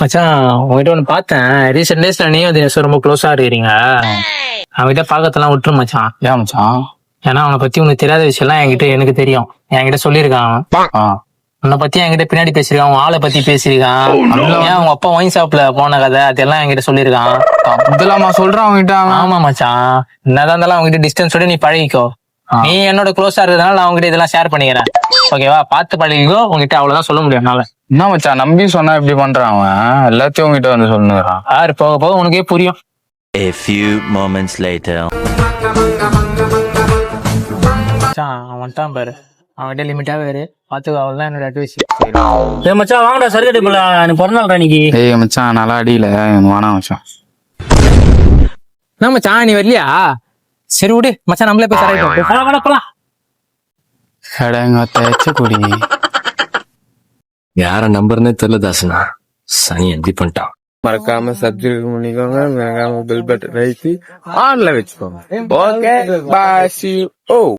மச்சான் உங்ககிட்ட ஒண்ணு பார்த்தேன். ரீசெண்ட் டேஸ்ல நீயும் தினேஷும் ரொம்ப க்ளோஸா இருக்கிறீங்க. அவன்கிட்ட பார்க்கறதெல்லாம் விட்டுரு மச்சான். ஏன் மச்சான்? ஏன்னா அவனை பத்தி உனக்கு தெரியாத விஷயம்லாம் என்கிட்ட எனக்கு தெரியும். என்கிட்ட சொல்லியிருக்கான் உன்னை பத்தி என்கிட்ட பின்னாடி பேசியிருக்கான் உன் ஆளை பத்தி பேசியிருக்கான். ஏன் உங்க அப்பா ஒயின் ஷாப்ல போன கதை அதெல்லாம் என்கிட்ட சொல்லியிருக்கான். இதெல்லாமா சொல்றான் அவன்கிட்ட அவன்? ஆமா மச்சான். என்னதான் இருந்தாலும் அவங்ககிட்ட டிஸ்டன்ஸோட நீ பழகிக்கோ. நீ என்னோட க்ளோஸா இருக்கிறதுனால நான் உங்ககிட்ட இதெல்லாம் ஷேர் பண்ணிக்கிறேன். ஓகேவா பார்த்து பழகிக்கோ. உங்ககிட்ட அவ்வளவுதான் சொல்ல முடியும் என்னால. என்ன மச்சான் நம்பி சொன்னா இப்படி பண்றான் அவன்? எல்லாத்தையும் உங்ககிட்ட வந்து சொல்லுறான் யாரு போக போக உனக்கே புரியும். A few moments later. மச்சான் அவன் வந்துட்டான் பாரு. அவன்கிட்ட லிமிட்டாவே இரு பாத்துக்கோ அவ்வளவுதான் என்னோட அட்வைஸ் ஏ மச்சான் வாங்கடா சர்க்கரை போல எனக்கு பிறந்த நாள் இன்னைக்கு. ஏய் மச்சான் நல்லா அடியில. வேணாம் மச்சான்? என்ன மச்சான் நீ வரலையா? சரி விடு. மச்சான் நம்மளே போய் தரட்டும் வாடா, வாடா, போலாம். எடங்க தேய்ச்ச குடி. யார நம்பர்னே தெரியல தாசனா. சனி எப்படி பண்ணிட்டான். மறக்காம சப்ஸ்கிரைப் பண்ணிக்கோங்க. மறக்காம பில் பட்டன் வைத்து ஆன்ல வச்சுக்கோங்க. Okay bye C O